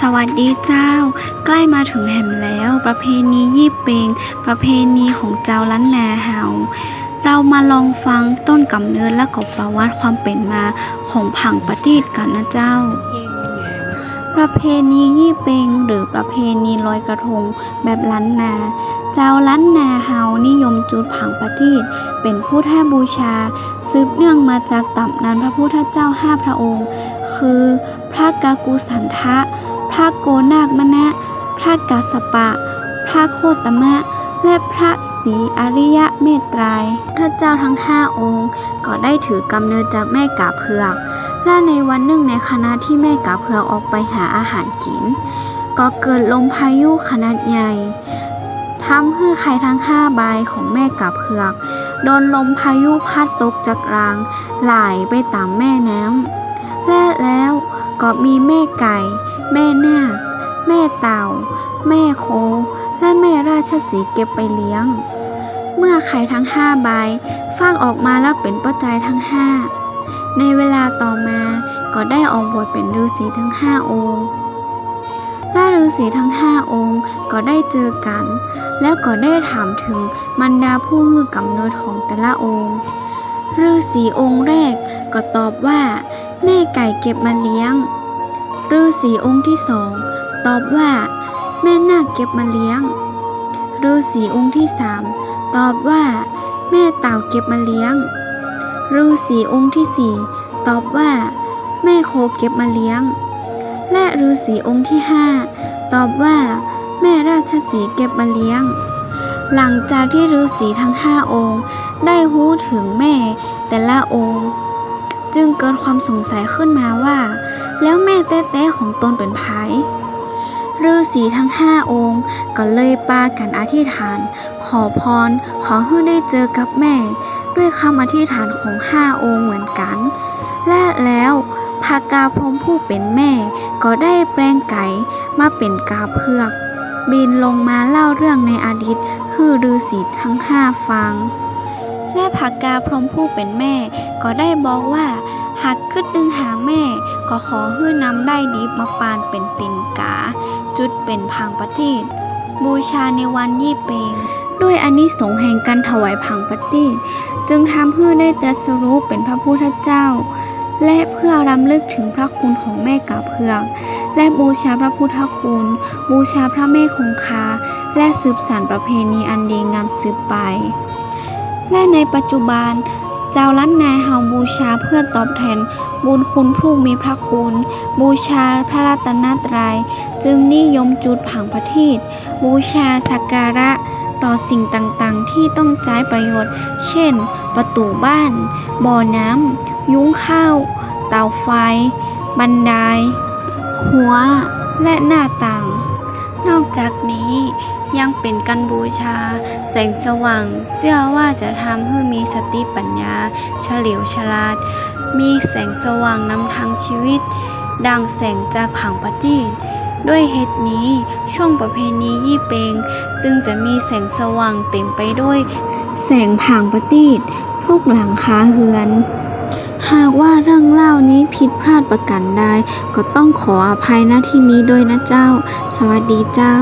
สวัสดีเจ้า ใกล้มาถึงแหมแล้ว ประเพณียี่เปง ประเพณีของเจ้าล้านนาเฮาเรามาลองฟังต้นกำเนิดและก็ประวัติความเป็นมาของผังประดิษฐ์กันนะเจ้า ประเพณียี่เปง หรือประเพณีลอยกระทงแบบล้านนา เจ้าล้านนาเฮานิยมจุดผังประดิษฐ์เป็นผู้แทบูชาสืบเนื่องมาจากตำนานพระพุทธเจ้าห้าพระองค์ คือพระกากุสันทะ ระโกนาคมณะ พระกาสปะ พระโคตมะ และพระศรีอริยเมตไตรยพระเจ้าทั้งห้าองค์ ก็ได้ถือกำเนิดจากแม่กาเผือก และในวันหนึ่งในคณะที่แม่กาเผือกออกไปหาอาหารกิน ก็เกิดลมพายุขนาดใหญ่ทำให้ใครทั้งห้าใบของแม่กาเผือกโดนลมพายุพัดตกจากราง ไหลไปตามแม่น้ำและแล้วก็มีแม่ไก่ แม่นาคแม่เต่า แม่โค และแม่ราชสีเก็บไปเลี้ยง เมื่อไข่ทั้งห้าใบฟางออกมาแล้วเป็นป้าใจทั้งห้าในเวลาต่อมาก็ได้ออกบวชเป็นฤาษีทั้งห้าองค์และฤาษีทั้งห้าองค์ก็ได้เจอกัน แล้วก็ได้ถามถึงบรรดาผู้มือกำเนิดของแต่ละองค์ฤาษีองค์แรกก็ตอบว่า แม่ไก่เก็บมาเลี้ยง ฤาษีองค์ที่สองตอบว่า แม่นาคเก็บมาเลี้ยงฤาษีองค์ที่สามตอบว่า แม่เต่าเก็บมาเลี้ยงฤาษีองค์ที่สี่ตอบว่า แม่โคเก็บมาเลี้ยง และฤาษีองค์ที่ห้าตอบว่า แม่ราชสีเก็บมาเลี้ยง หลังจากที่ฤาษีทั้งห้าองค์ ได้รู้ถึงแม่แต่ละองค์ จึงเกิดความสงสัยขึ้นมาว่า แล้วแม่แต้ๆของตนเป็นไผฤาษีทั้งห้าองค์ก็เลยปากันอธิษฐาน ขอพรขอให้ได้เจอกับแม่ ด้วยคำอธิษฐานของห้าองค์เหมือนกัน และแล้วพากาพรมผู้เป็นแม่ ก็ได้แปลงไก่มาเป็นกาเพือก บินลงมาเล่าเรื่องในอดีตให้ฤาษีทั้งห้าฟัง และพากาพรมผู้เป็นแม่ ก็ได้บอกว่า หากขึ้นดึงหาแม่ ก็ขอให้นำได้ดีมาปานเป็นตินกา จุดเป็นพังประทีปบูชาในวันยี่เปง ด้วยอานิสงส์แห่งการถวายพังประทีปจึงทำให้ได้ตรัสรู้เป็นพระพุทธเจ้า และเพื่อรำลึกถึงพระคุณของแม่กาเพือก และบูชาพระพุทธคุณ บูชาพระแม่คงคา และสืบสานประเพณีอันดีงามสืบไป และในปัจจุบัน เจ้าล้านนาเฮาบูชาเพื่อตอบแทน บุญคุณผู้มีพระคุณ บูชาพระรัตนตรัย จึงนิยมจุดผังประทีปบูชาสักการะต่อสิ่งต่างๆ ที่ต้องใช้ประโยชน์ เช่น ประตูบ้าน บ่อน้ำ ยุ้งข้าว เตาไฟ บันได หัว และหน้าต่าง นอกจากนี้ยังเป็นการบูชา แสงสว่าง เชื่อว่าจะทำให้มีสติปัญญา เฉลียวฉลาด มีแสงสว่างนำทางชีวิต ดังแสงจากผังปฏิษด้วยเหตุนี้ช่วงประเพณียี่เปง จึงจะมีแสงสว่างเต็มไปด้วย แสงผางประทีปทุกหลังคาเฮือน หากว่าเรื่องเล่านี้ผิดพลาดประกันใดก็ต้องขออภัยณที่นี้ด้วยนะเจ้า สวัสดีเจ้า